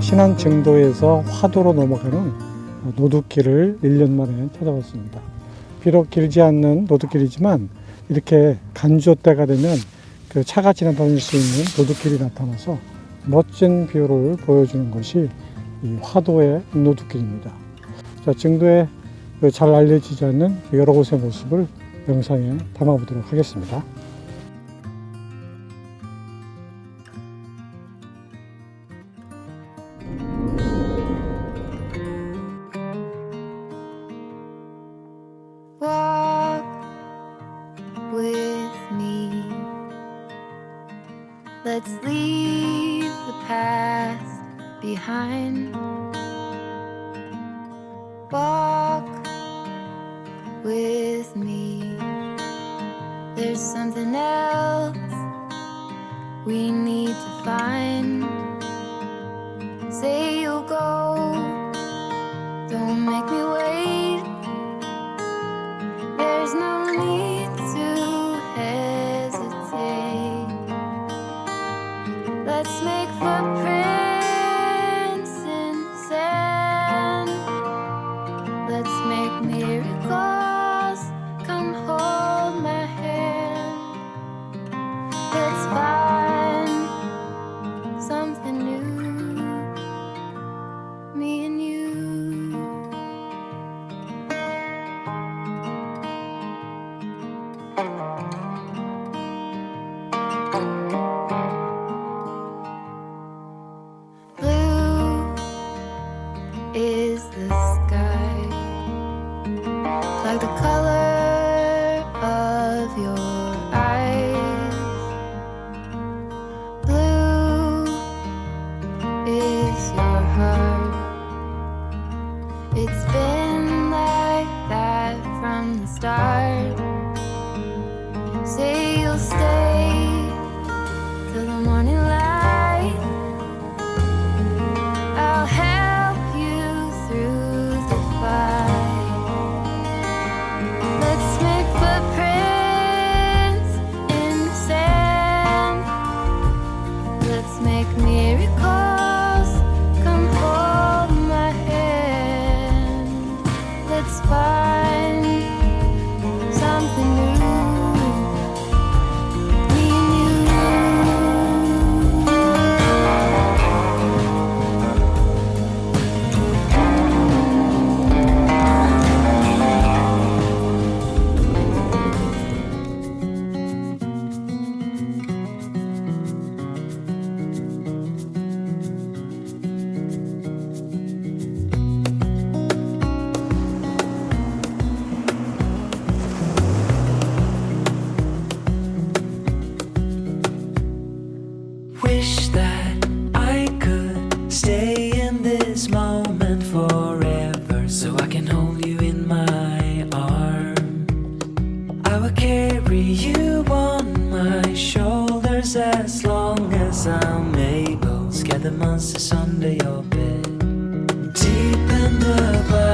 신안 증도에서 화도로 넘어가는 노두길을 1년 만에 찾아왔습니다. 비록 길지 않는 노두길이지만 이렇게 간조 때가 되면 그 차가 지나다닐 수 있는 노두길이 나타나서 멋진 뷰를 보여주는 것이 이 화도의 노두길입니다. 자, 증도에 그잘 알려지지 않는 여러 곳의 모습을 영상에 담아보도록 하겠습니다. Let's leave the past behind. Walk with me. There's something else we need to find. Say you'll go. Don't make me Let's make footprints carry you on my shoulders as long as I'm able. Scare the monsters under your bed. Deep and abiding,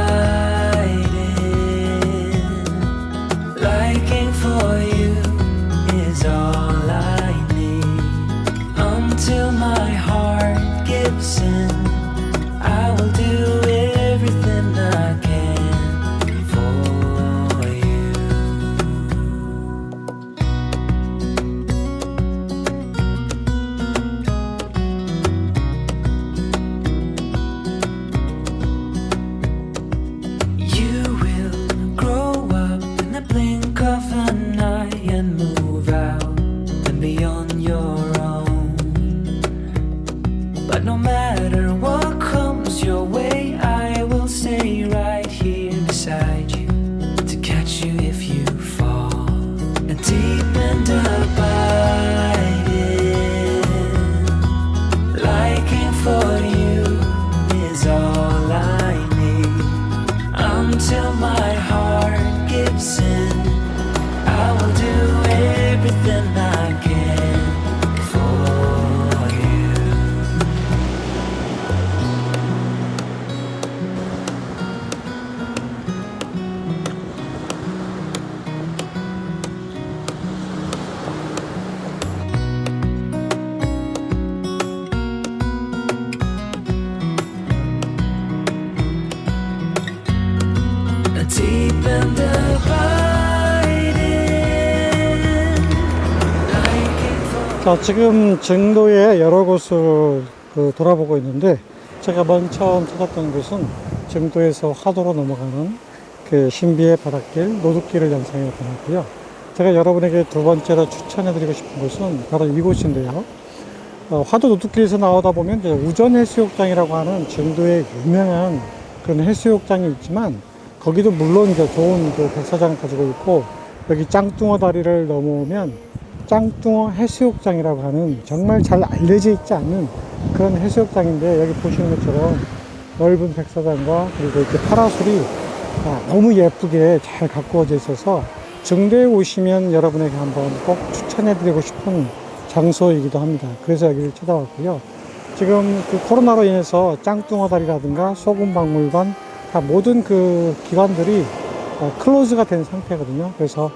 자, 지금 증도의 여러 곳을 그 돌아보고 있는데 제가 맨 처음 찾았던 곳은 증도에서 화도로 넘어가는 그 신비의 바닷길 노두길을 연상해 보았고요. 제가 여러분에게 두 번째로 추천해 드리고 싶은 곳은 바로 이곳인데요. 어, 화도 노두길에서 나오다 보면 이제 우전 해수욕장이라고 하는 증도의 유명한 그런 해수욕장이 있지만 거기도 물론 이제 좋은 그 백사장을 가지고 있고 여기 짱뚱어 다리를 넘어오면 짱뚱어 해수욕장이라고 하는 정말 잘 알려져 있지 않는 그런 해수욕장인데 여기 보시는 것처럼 넓은 백사장과 그리고 이렇게 파라솔이 아, 너무 예쁘게 잘 가꾸어져 있어서 증대에 오시면 여러분에게 한번 꼭 추천해 드리고 싶은 장소이기도 합니다. 그래서 여기를 찾아왔고요. 지금 그 코로나로 인해서 짱뚱어 다리라든가 소금박물관 다 모든 그 기관들이 어, 클로즈가 된 상태거든요. 그래서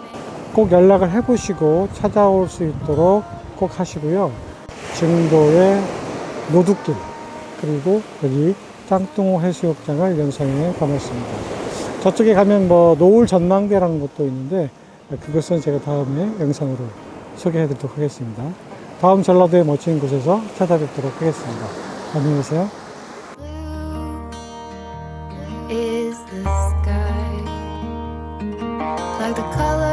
꼭 연락을 해보시고 찾아올 수 있도록 꼭 하시고요. 증도의 노두길 그리고 여기 짱뚱호 해수욕장을 연상에 담았습니다. 저쪽에 가면 뭐 노을 전망대라는 것도 있는데 그것은 제가 다음에 영상으로 소개해 드리도록 하겠습니다. 다음 전라도의 멋진 곳에서 찾아뵙도록 하겠습니다. 안녕히 계세요. Is the sky, like the color